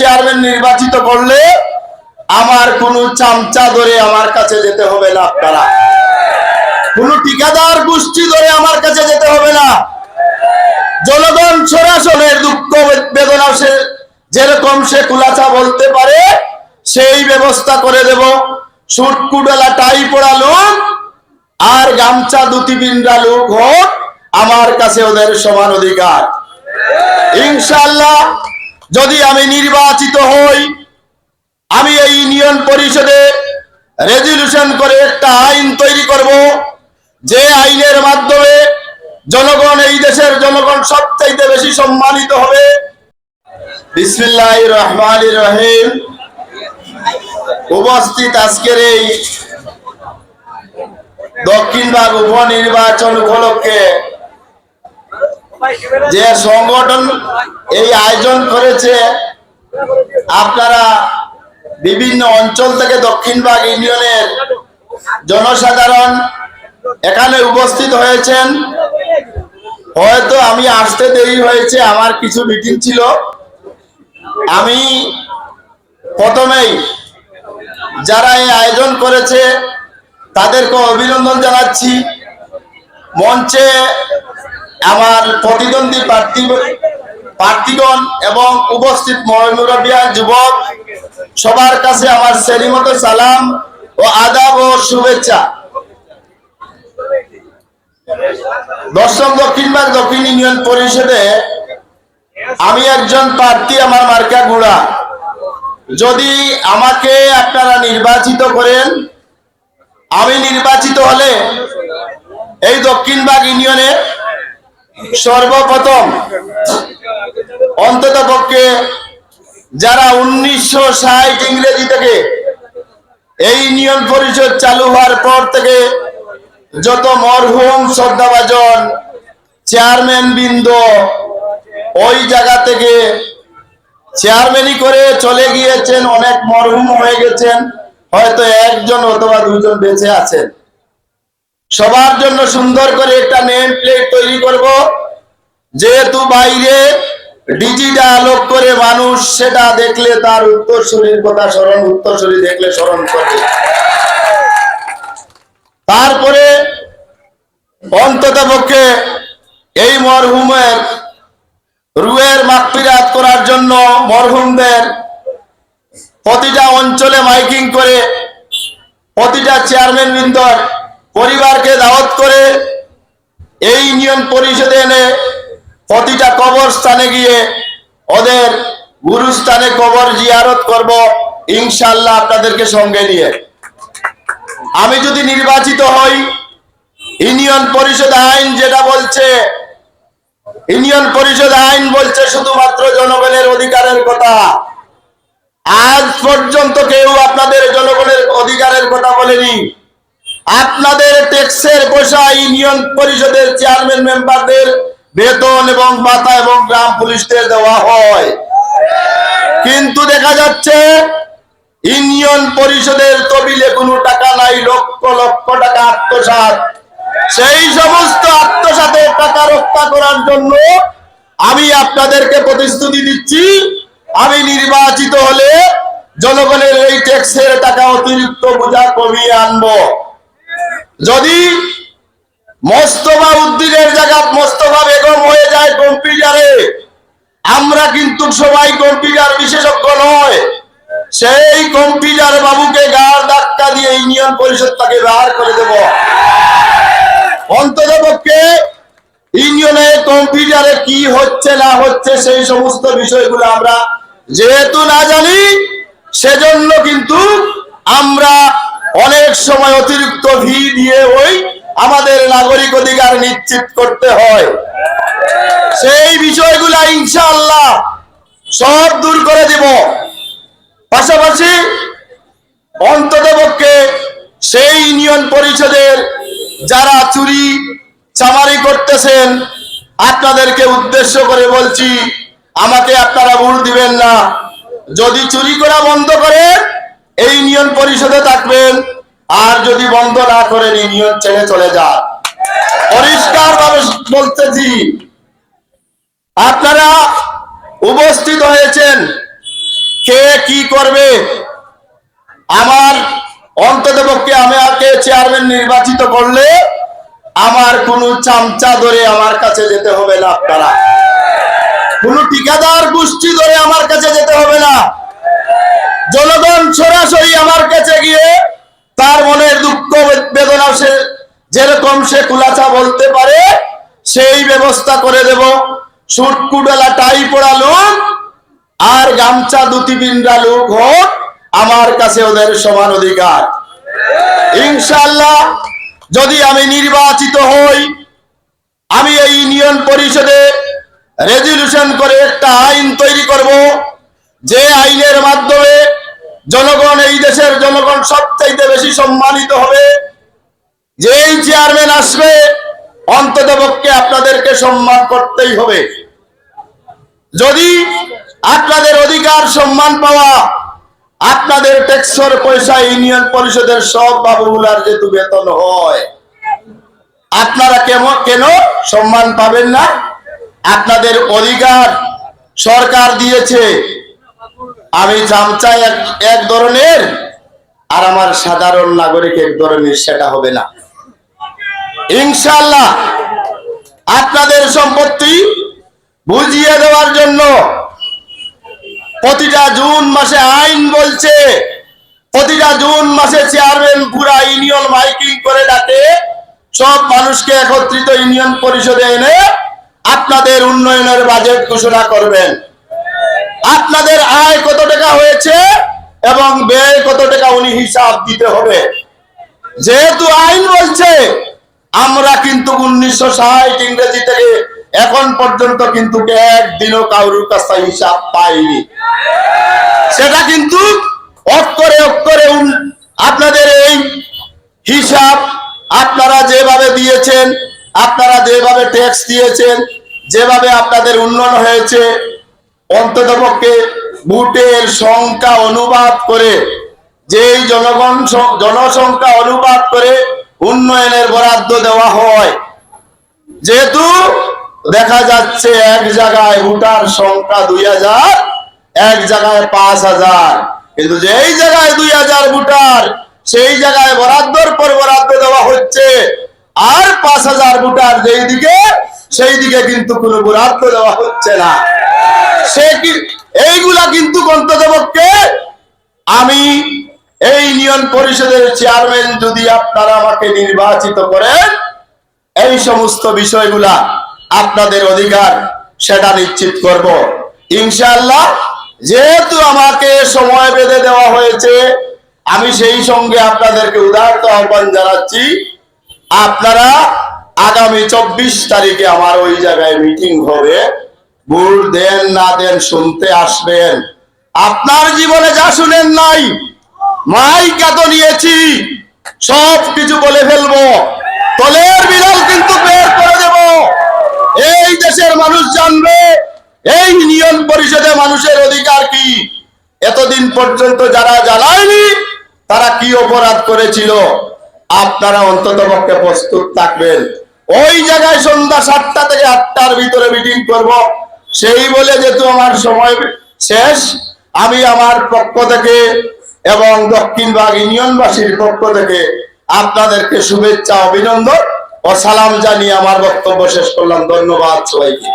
Chairman নির্বাচিত করলে আমার কোনো চামচা ধরে আমার কাছে যেতে হবে না আপনারা। কোনো ঠিকাদার গোষ্ঠী ধরে আমার কাছে যেতে হবে না। জনগণ সরাসরের দুঃখ বেদনা সে যেরকম সে কুলাচা বলতে পারে, সেই ব্যবস্থা করে দেব। সুটকুডালা টাই পড়া লোক আর গামছা দুটি বিন্দা লোক হোক, আমার কাছে ওদের সমান অধিকার। ইনশাল্লাহ যদি আমি নির্বাচিত হই, আমি এই ইউনিয়ন পরিষদে রেজলিউশন করে একটা আইন তৈরি করব, যে আইনের মাধ্যমে জনগণ, এই দেশের জনগণ সবচাইতে বেশি সম্মানিত হবে। উপস্থিত আজকের এই দক্ষিণবাগ উপনির্বাচন উপলক্ষে যে সংগঠন এই আয়োজন করেছে, আপনারা বিভিন্ন অঞ্চল থেকে দক্ষিণবাগ ইউনিয়নের জনসাধারণ এখানে উপস্থিত হয়েছেন। হয়তো আমি আসতে দেরি হয়েছে, আমার কিছু মিটিং ছিল। আমি প্রথমেই যারা এই আয়োজন করেছে, তাদেরকে অভিনন্দন জানাচ্ছি। মঞ্চে আমার প্রতিদ্বন্দ্বী প্রার্থী প্রার্থীগণ এবং উপস্থিত মহিমুরবিয়ান যুবক, সবার কাছে আমার শ্রেণীমত সালাম ও আদাব ও শুভেচ্ছা। দশম দক্ষিণবাগ দক্ষিণ ইউনিয়ন পরিষদে আমি একজন প্রার্থী, আমার মার্কা গুড়া। যদি আমাকে আপনারা নির্বাচিত করেন, আমি নির্বাচিত হলে এই দক্ষিণবাগ ইউনিয়নে সর্বপ্রথম অন্তত পক্ষে যারা উনিশশো ষাট ইংরেজি থেকে এই ইউনিয়ন পরিষদ চালু হওয়ার পর থেকে যত মরহুম শ্রদ্ধাভাজন, চেয়ারম্যান বৃন্দ, ওই জায়গা থেকে চেয়ারম্যানই করে চলে গিয়েছেন, অনেক মরহুম হয়ে গেছেন, হয়তো একজন অথবা দুজন বেঁচে আছেন। সবার জন্য সুন্দর করে একটা নেম প্লেট তৈরি করব। যেহেতু বাইরে ডিজিটা আলোক করে মানুষ, সেটা দেখলে তার উত্তরসূরির কথা স্মরণ, উত্তরসূরি দেখলে স্মরণ করে তারপরে অন্তত পক্ষে এই মরহুমের, রুয়ের মাকপিরাত করার জন্য মরহুমদের প্রতিটা অঞ্চলে মাইকিং করে, প্রতিটা চেয়ারম্যান বৃন্দর পরিবারকে দাওয়াত করে এই ইউনিয়ন পরিষদে এনে প্রতিটা কবর স্থানে গিয়ে ওদের গুরুস্থানে কবর জিয়ারত করব ইনশাল্লাহ আপনাদেরকে সঙ্গে নিয়ে। আমি যদি নির্বাচিত হই, ইউনিয়ন পরিষদ আইন যেটা বলছে, ইউনিয়ন পরিষদ আইন বলছে শুধুমাত্র জনগণের অধিকারের কথা। আজ পর্যন্ত কেউ আপনাদের জনগণের অধিকারের কথা বলেনি। আপনাদের ট্যাক্সের পয়সা ইউনিয়ন পরিষদের চেয়ারম্যান মেম্বারদের বেতন এবং ভাতা এবং গ্রাম পুলিশদের দেওয়া হয়। কিন্তু দেখা যাচ্ছে, ইউনিয়ন পরিষদের তবিলে কোনো টাকা নাই, লক্ষ লক্ষ টাকা আত্মসাৎ। সেই সমস্ত আত্মসাতের টাকা রক্ষা করার জন্য আমি আপনাদেরকে প্রতিশ্রুতি দিচ্ছি, আমি নির্বাচিত হলে জনগণের এই ট্যাক্সের টাকা অতিরিক্ত বোঝা কমিয়ে আনব। যদি মোস্তফা উদ্দিনের জায়গা মোস্তফা বেগম হয়ে যায় কম্পিউটারে, আমরা কিন্তু সবাই কম্পিউটার বিশেষজ্ঞ নয়। সেই কম্পিউটার বাবুকে গাড় ধাক্কা দিয়ে ইউনিয়ন পরিষদ তাকে বার করে দেব। অন্তত পক্ষে ইউনিয়নে কম্পিউটারে কি হচ্ছে না হচ্ছে সেই সমস্ত বিষয়গুলো আমরা যেহেতু না জানি, সেজন্য কিন্তু আমরা অনেক সময় অতিরিক্ত ফি দিয়ে ওই আমাদের নাগরিক অধিকার নিশ্চিত করতে হয়। সেই বিষয়গুলা ইনশাআল্লাহ সব দূর করে দিব। পাশাপাশি অন্তত পক্ষে সেই ইউনিয়ন পরিষদের যারা চুরি, চামারি করতেছেন, আপনাদেরকে উদ্দেশ্য করে বলছি, আমাকে আপনারা ভুল দিবেন না। যদি চুরি করা বন্ধ করেন এই ইউনিয়ন পরিষদে থাকবেন। আর যদি বন্ধ না করেন ইউনিয়ন ছেড়ে চলে যান। পরিষ্কার ভাবে বলতেছি, আপনারা উপস্থিত হয়েছেন, কে কি করবে? আমার অন্তত পক্ষে আমাকে চেয়ারম্যান নির্বাচিত করলে আমার কোনো চামচা ধরে আমার কাছে যেতে হবে না আপনারা। কোন ঠিকাদার গোষ্ঠী ধরে আমার কাছে যেতে হবে না। জনগণ সরাসরি আমার কাছে গিয়ে তার মনের দুঃখ বেদনা সে যেরকম সে কুলাচা বলতে পারে, সেই ব্যবস্থা করে দেব। সুটকুডালা টাই পড়া লোক আর গামছা দুটি বিন্দা লোক হোক, আমার কাছে ওদের সমান অধিকার। ইনশাল্লাহ যদি আমি নির্বাচিত হই, আমি এই ইউনিয়ন পরিষদে রেজলিউশন করে একটা আইন তৈরি করব, যে আইনের মাধ্যমে জনগণ, এই দেশের জনগণ সবচাইতে বেশি সম্মানিত হবে। যেই চেয়ারম্যান আসবে অন্তত পক্ষে আপনাদেরকে সম্মান করতেই হবে। যদি আপনাদের অধিকার, সম্মান পাওয়া আপনাদের ট্যাক্সর পয়সা ইউনিয়ন পরিষদের সব বাবুগুলার যেহেতু বেতন হয়, আপনারা কেমন কেন সম্মান পাবেন না? আপনাদের অধিকার সরকার দিয়েছে। আমি চামচা এক এক ধরনের, আর আমার সাধারণ নাগরিক এক ধরনের, সেটা হবে না। ইনশাল্লাহ আপনাদের সম্পত্তি বুঝিয়ে দেওয়ার জন্য প্রতিটা জুন মাসে আইন বলছে, প্রতিটা জুন মাসে চেয়ারম্যান পুরা ইউনিয়ন মাইকিং করে ডাকে, সব মানুষকে একত্রিত ইউনিয়ন পরিষদে এনে আপনাদের উন্নয়নের বাজেট ঘোষণা করবেন। আপনাদের আয় কত টাকা হয়েছে এবং ব্যয় কত টাকা উনি হিসাব দিতে হবে। যেহেতু আইন বলছে, আমরা কিন্তু উনিশশো ষাট ইংরেজি থেকে এখন পর্যন্ত কিন্তু একদিনও কারুর কাছে হিসাব পাইনি। সেটা কিন্তু অক্ষরে অক্ষরে আপনাদের এই হিসাব আপনারা যেভাবে দিয়েছেন, আপনারা যেভাবে ট্যাক্স দিয়েছেন, যেভাবে আপনাদের উন্নয়ন হয়েছে অন্ততপক্ষে ভোটের সংখ্যা অনুবাদ করে, যেই জনগণ জনসংখ্যা অনুবাদ করে উন্নয়নের বরাদ্দ দেওয়া হয়। যেহেতু দেখা যাচ্ছে এক জায়গায় ভোটার সংখ্যা দুই হাজার, এক জায়গায় পাঁচ হাজার। কিন্তু যেই জায়গায় দুই হাজার ভোটার, সেই জায়গায় বরাদ্দর পর বরাদ্দ দেওয়া হচ্ছে। আর পাঁচ হাজার ভোটার যেই দিকে সেই দিকে কিন্তু কোনো বরাদ্দ দেওয়া হচ্ছে না। সে এইগুলা কিন্তু অন্ততপক্ষে আমি এই ইউনিয়ন পরিষদের চেয়ারম্যান যদি আপনারা আমাকে নির্বাচিত করেন, এই সমস্ত বিষয়গুলা আপনাদের অধিকার, সেটা নিশ্চিত করব। ইনশাআল্লাহ, যেহেতু আমাকে সময় বেঁধে দেওয়া হয়েছে, আমি সেই সঙ্গে আপনাদেরকে উদাহরণ আহ্বান জানাচ্ছি। আপনারা আগামী চব্বিশ তারিখে আমার ওই জায়গায় মিটিং হবে। ভুল দেন না দেন শুনতে আসবেন। আপনার জীবনে যা শুনেন নাই, মাইক এত নিয়েছি। সব কিছু বলে ফেলব। তলের বিড়াল কিন্তু বের করে দেব। এই দেশের মানুষ জানবে, এই নিয়ম পরিষদে মানুষের অধিকার কি? এতদিন পর্যন্ত যারা জানায়নি তারা কি অপরাধ করেছিল? আপনারা অন্তত পক্ষে প্রস্তুত থাকবেন। ওই জায়গায় সন্ধ্যা সাতটা থেকে আটটার ভিতরে মিটিং করব। সেই বলে যেহেতু আমার সময় শেষ, আমি আমার পক্ষ থেকে এবং দক্ষিণবাগ ইউনিয়নবাসীর পক্ষ থেকে আপনাদেরকে শুভেচ্ছা, অভিনন্দন ও সালাম জানিয়ে আমার বক্তব্য শেষ করলাম। ধন্যবাদ সবাইকে।